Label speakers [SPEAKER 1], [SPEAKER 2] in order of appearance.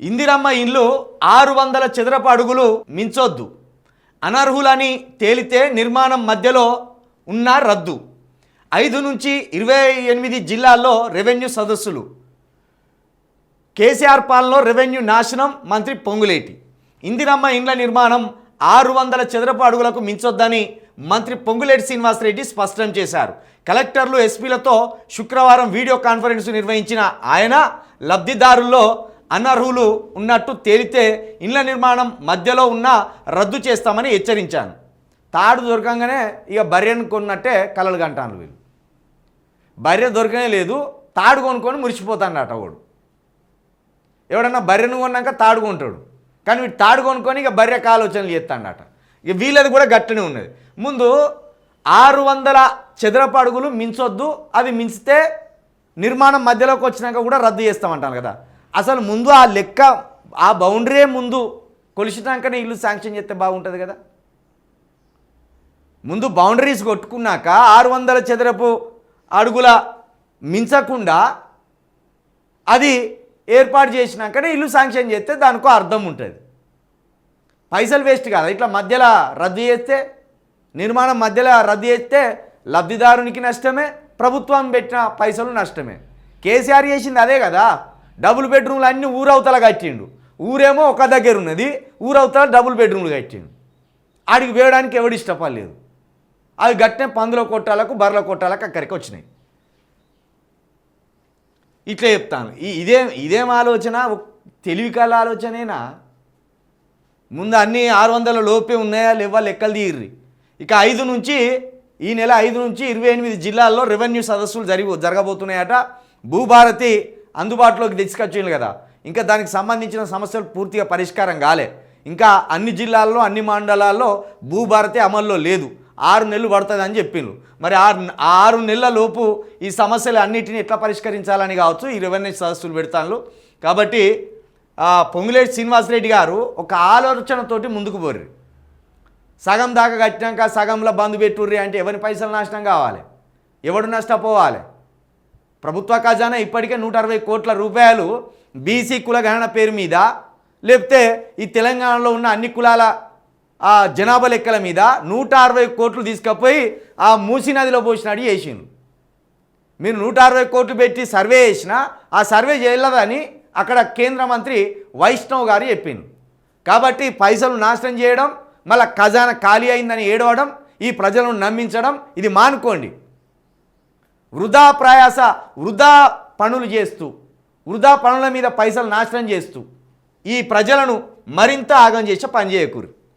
[SPEAKER 1] ఇందిరమ్మ ఇండ్లు ఆరు వందల చదరపు అడుగులు మించొద్దు. అనర్హులని తేలితే నిర్మాణం మధ్యలో ఉన్న రద్దు. ఐదు నుంచి ఇరవై ఎనిమిది జిల్లాల్లో రెవెన్యూ సదస్సులు. కేసీఆర్ పాలనలో రెవెన్యూ నాశనం మంత్రి పొంగులేటి. ఇందిరమ్మ ఇండ్ల నిర్మాణం ఆరు వందల చదరపు అడుగులకు మించొద్దని మంత్రి పొంగులేటి శ్రీనివాసరెడ్డి స్పష్టం చేశారు. కలెక్టర్లు ఎస్పీలతో శుక్రవారం వీడియో కాన్ఫరెన్స్ నిర్వహించిన ఆయన లబ్ధిదారుల్లో అనర్హులు ఉన్నట్టు తేలితే ఇండ్ల నిర్మాణం మధ్యలో ఉన్న రద్దు చేస్తామని హెచ్చరించాను. తాడు దొరకంగానే ఇక బర్రెను కొన్నట్టే కలలు కంటాను వీళ్ళు. బర్రె దొరకనే లేదు తాడు కొనుక్కొని మురిసిపోతాడట వాడు. ఎవడన్నా బర్రెను కొన్నాక తాడు కొంటాడు. కానీ వీడు తాడు కొనుక్కొని ఇక బర్రె ఆలోచనలు చేస్తాడట ఇక వీళ్ళది కూడా గట్టనే ఉన్నది. ముందు ఆరు వందల చదరపు అడుగులు మించొద్దు అది మించితే నిర్మాణం మధ్యలోకి వచ్చినాక కూడా రద్దు చేస్తామంటాను కదా. అసలు ముందు ఆ లెక్క ఆ బౌండరీ ముందు కొలిచినాకనే ఇల్లు శాంక్షన్ చేస్తే బాగుంటుంది కదా? ముందు బౌండరీస్ కొట్టుకున్నాక ఆరు వందల చదరపు అడుగుల మించకుండా అది ఏర్పాటు చేసినాకనే ఇల్లు శాంక్షన్ చేస్తే దానికో అర్థం ఉంటుంది. పైసలు వేస్ట్ కాదు. ఇట్లా మధ్యలో రద్దు చేస్తే నిర్మాణం మధ్యలో రద్దు చేస్తే లబ్ధిదారునికి నష్టమే ప్రభుత్వం పెట్టిన పైసలు నష్టమే. కేసీఆర్ చేసింది అదే కదా? డబుల్ బెడ్రూమ్లు అన్నీ ఊరవతల కట్టిండు. ఊరేమో ఒక దగ్గర ఉన్నది ఊరవతల డబుల్ బెడ్రూమ్లు కట్టిండు. ఆడికి వేయడానికి ఎవడు ఇష్టపడలేదు. అవి గట్టిన పందుల కొట్టాలకు బర్రెల కొట్టాలకు అక్కడికి వచ్చినాయి. ఇట్లా చెప్తాను. ఈ ఇదేం ఇదేం ఆలోచన? తెలివి కళ ఆలోచనేనా? ముందు అన్నీ ఆరు వందల లోపే ఉన్నాయా లేవా లెక్కలు తీయర్రి ఇక ఐదు నుంచి ఈ నెల ఐదు నుంచి ఇరవై ఎనిమిది జిల్లాల్లో రెవెన్యూ సదస్సులు జరిగి జరగబోతున్నాయట. భూభారతి అందుబాటులోకి తీసుకొచ్చింది కదా. ఇంకా దానికి సంబంధించిన సమస్యలు పూర్తిగా పరిష్కారం కాలే. ఇంకా అన్ని జిల్లాల్లో అన్ని మండలాల్లో భూభారతి అమల్లో లేదు. ఆరు నెలలు పడుతుంది అని చెప్పిండ్రు మరి ఆరు ఆరు నెలల లోపు ఈ సమస్యలు అన్నిటిని ఎట్లా పరిష్కరించాలని కావచ్చు? ఈ రెవెన్యూ సదస్సులు పెడతాను కాబట్టి పొంగులేటి శ్రీనివాసరెడ్డి గారు ఒక ఆలోచనతోటి ముందుకు పోర్రి. సగం దాకా కట్టినాక సగంలో బంద్ పెట్టుర్రి అంటే ఎవరి పైసలు నాశనం కావాలి? ఎవడు నష్టపోవాలి? ప్రభుత్వ ఖజానా ఇప్పటికే నూట అరవై కోట్ల రూపాయలు బీసీ కులగణన పేరు మీద లేకపోతే ఈ తెలంగాణలో ఉన్న అన్ని కులాల ఆ జనాభా లెక్కల మీద నూట అరవై కోట్లు తీసుకుపోయి ఆ మూసీ నదిలో పోసినాడు చేసిండు మీరు నూట అరవై కోట్లు పెట్టి సర్వే చేసినా ఆ సర్వే చేయలేదని అక్కడ కేంద్ర మంత్రి వైష్ణవ్ గారు చెప్పిండు కాబట్టి పైసలు నాశనం చేయడం మళ్ళీ ఖజానా ఖాళీ అయిందని ఏడవడం ఈ ప్రజలను నమ్మించడం ఇది మానుకోండి. వృధా ప్రయాస వృధా పనులు చేస్తూ వృధా పనుల మీద పైసలు నాశనం చేస్తూ ఈ ప్రజలను మరింత ఆగం చేసే పనిచేయకూరు